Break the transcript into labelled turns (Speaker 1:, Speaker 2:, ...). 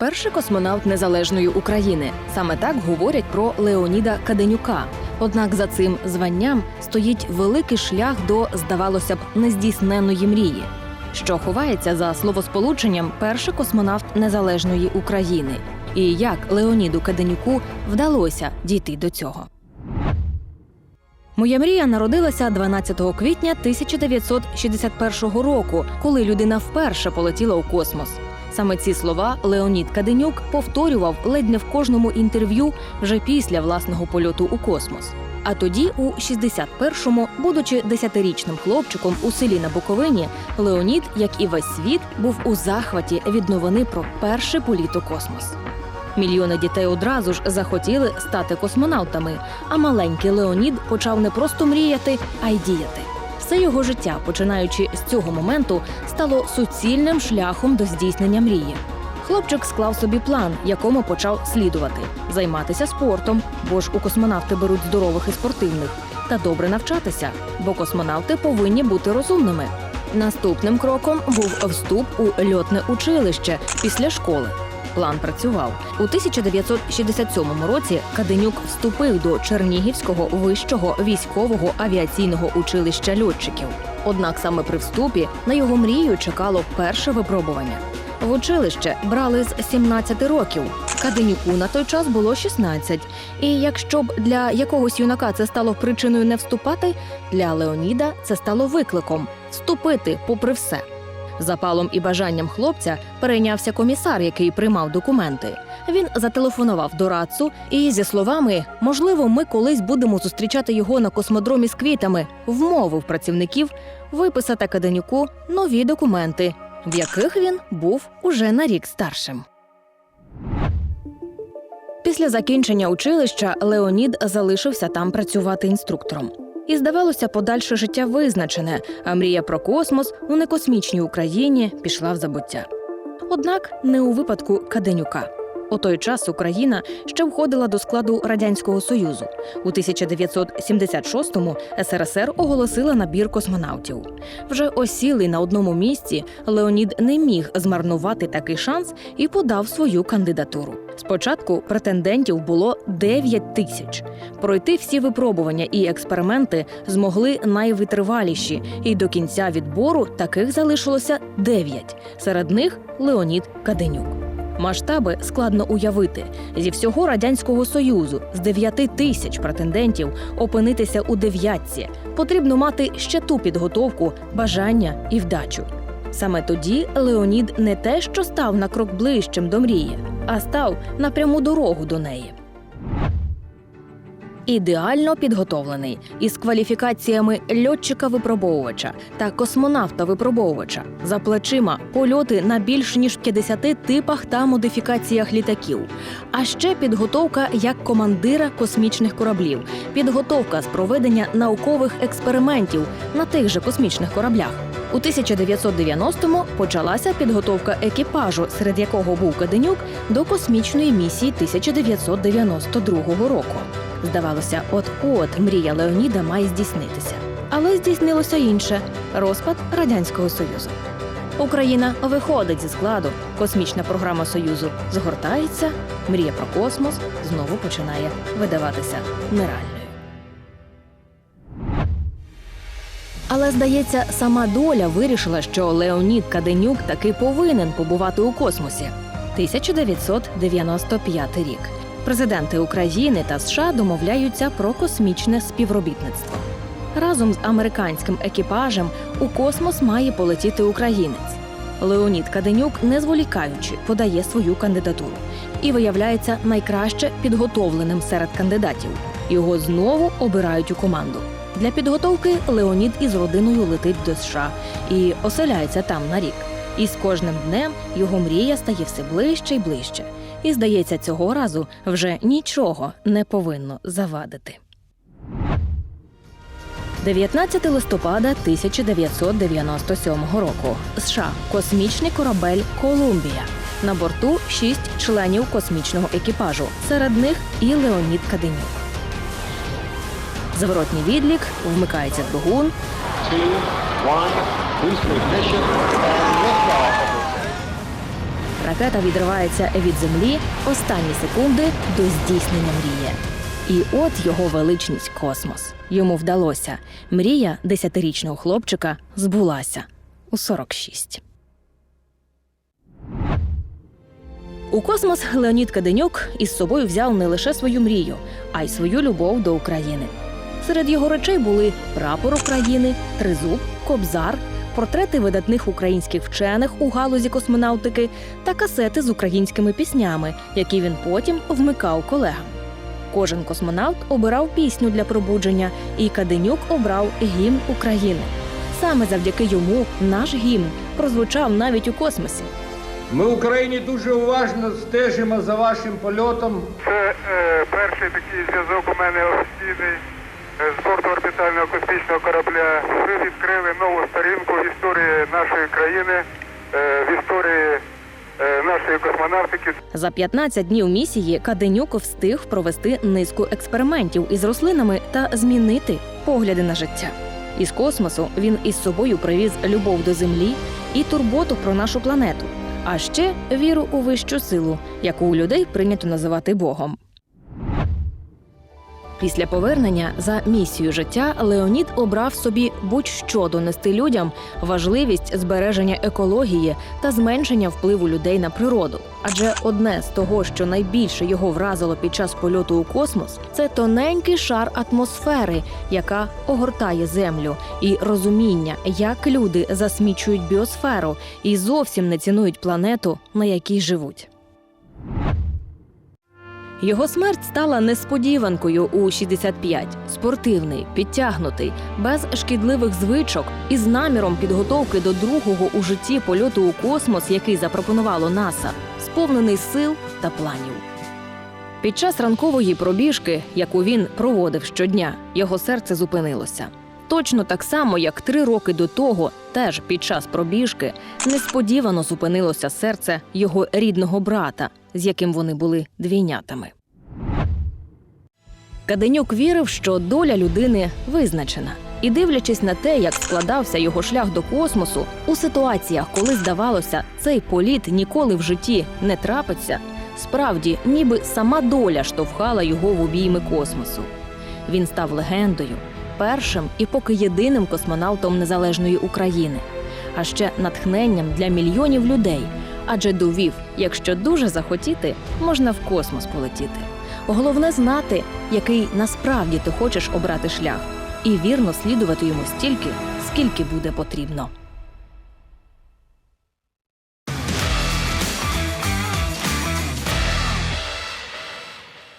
Speaker 1: Перший космонавт незалежної України. Саме так говорять про Леоніда Каденюка. Однак за цим званням стоїть великий шлях до, здавалося б, нездійсненної мрії, що ховається за словосполученням перший космонавт незалежної України. І як Леоніду Каденюку вдалося дійти до цього. Моя мрія народилася 12 квітня 1961 року, коли людина вперше полетіла у космос. Саме ці слова Леонід Каденюк повторював ледь не в кожному інтерв'ю вже після власного польоту у космос. А тоді, у 61-му, будучи десятирічним хлопчиком у селі на Буковині, Леонід, як і весь світ, був у захваті від новини про перший політ у космос. Мільйони дітей одразу ж захотіли стати космонавтами, а маленький Леонід почав не просто мріяти, а й діяти. Все його життя, починаючи з цього моменту, стало суцільним шляхом до здійснення мрії. Хлопчик склав собі план, якому почав слідувати займатися спортом, бо ж у космонавти беруть здорових і спортивних, та добре навчатися, бо космонавти повинні бути розумними. Наступним кроком був вступ у льотне училище після школи. План працював у 1967 році. Каденюк вступив до Чернігівського вищого військового авіаційного училища льотчиків. Однак саме при вступі на його мрію чекало перше випробування. В училище брали з 17 років. Каденюку на той час було 16. І якщо б для якогось юнака це стало причиною не вступати, для Леоніда це стало викликом вступити попри все. Запалом і бажанням хлопця перейнявся комісар, який приймав документи. Він зателефонував до Рацу і зі словами можливо, ми колись будемо зустрічати його на космодромі з квітами, вмовив працівників виписати Каденюку нові документи, в яких він був уже на рік старшим. Після закінчення училища Леонід залишився там працювати інструктором. І здавалося, подальше життя визначене, а мрія про космос у некосмічній Україні пішла в забуття. Однак не у випадку Каденюка. У той час Україна ще входила до складу радянського союзу. У 1976-му СРСР оголосила набір космонавтів. Вже осілий на одному місці Леонід не міг змарнувати такий шанс і подав свою кандидатуру. Спочатку претендентів було 9 тисяч. Пройти всі випробування і експерименти змогли найвитриваліші, і до кінця відбору таких залишилося 9. Серед них Леонід Каденюк. Масштаби складно уявити зі всього радянського союзу з 9 тисяч претендентів опинитися у дев'ятці. Потрібно мати ще ту підготовку, бажання і вдачу. Саме тоді Леонід не те, що став на крок ближчим до мрії, а став на пряму дорогу до неї. Ідеально підготовлений із кваліфікаціями льотчика-випробовувача та космонавта-випробовувача за плечима польоти на більш ніж 50 типах та модифікаціях літаків, а ще підготовка як командира космічних кораблів, підготовка з проведення наукових експериментів на тих же космічних кораблях. У 1990-му почалася підготовка екіпажу, серед якого був Каденюк, до космічної місії 1992 року. Здавалося, от-от мрія Леоніда має здійснитися. Але здійснилося інше розпад радянського союзу. Україна виходить зі складу. Космічна програма союзу згортається. Мрія про космос знову починає видаватися нереальною. Але здається, сама доля вирішила, що Леонід Каденюк таки повинен побувати у космосі. 1995 рік. Президенти України та США домовляються про космічне співробітництво. Разом з американським екіпажем у космос має полетіти українець. Леонід Каденюк, не зволікаючи, подає свою кандидатуру і виявляється найкраще підготовленим серед кандидатів. Його знову обирають у команду. Для підготовки Леонід із родиною летить до США і оселяється там на рік. І з кожним днем його мрія стає все ближче й ближче. І здається, цього разу вже нічого не повинно завадити. 19 листопада 1997 року. США. Космічний корабель Колумбія. На борту шість членів космічного екіпажу. Серед них і Леонід Каденюк. Заворотній відлік, вмикається двигун, ракета відривається від землі останні секунди до здійснення мрії. І от його величність космос. Йому вдалося. Мрія десятирічного хлопчика збулася у 46. У космос Леонід Каденюк із собою взяв не лише свою мрію, а й свою любов до України. Серед його речей були прапор України, тризуб, кобзар, портрети видатних українських вчених у галузі космонавтики та касети з українськими піснями, які він потім вмикав колегам. Кожен космонавт обирав пісню для пробудження, і Каденюк обрав гімн України. Саме завдяки йому наш гімн прозвучав навіть у космосі.
Speaker 2: Ми в Україні дуже уважно стежимо за вашим польотом.
Speaker 3: Це е, перший такий зв'язок у мене офіційний з борту орбітального космічного корабля. Ви відкрили нову сторінку в історії нашої країни, е, в історії е, нашої космонавтики.
Speaker 1: За 15 днів місії Каденюк встиг провести низку експериментів із рослинами та змінити погляди на життя. Із космосу він із собою привіз любов до землі і турботу про нашу планету, а ще віру у вищу силу, яку у людей прийнято називати Богом. Після повернення за місію життя Леонід обрав собі будь-що донести людям важливість збереження екології та зменшення впливу людей на природу. Адже одне з того, що найбільше його вразило під час польоту у космос, це тоненький шар атмосфери, яка огортає землю, і розуміння, як люди засмічують біосферу і зовсім не цінують планету, на якій живуть. Його смерть стала несподіванкою у 65. Спортивний, підтягнутий, без шкідливих звичок і з наміром підготовки до другого у житті польоту у космос, який запропонувало НАСА, сповнений сил та планів. Під час ранкової пробіжки, яку він проводив щодня, його серце зупинилося. Точно так само, як три роки до того, теж під час пробіжки, несподівано зупинилося серце його рідного брата, з яким вони були двійнятами. Каденюк вірив, що доля людини визначена. І дивлячись на те, як складався його шлях до космосу, у ситуаціях, коли здавалося, цей політ ніколи в житті не трапиться, справді, ніби сама доля штовхала його в обійми космосу. Він став легендою, першим і поки єдиним космонавтом незалежної України, а ще натхненням для мільйонів людей, адже довів, якщо дуже захотіти, можна в космос полетіти. Головне знати, який насправді ти хочеш обрати шлях, і вірно слідувати йому стільки, скільки буде потрібно.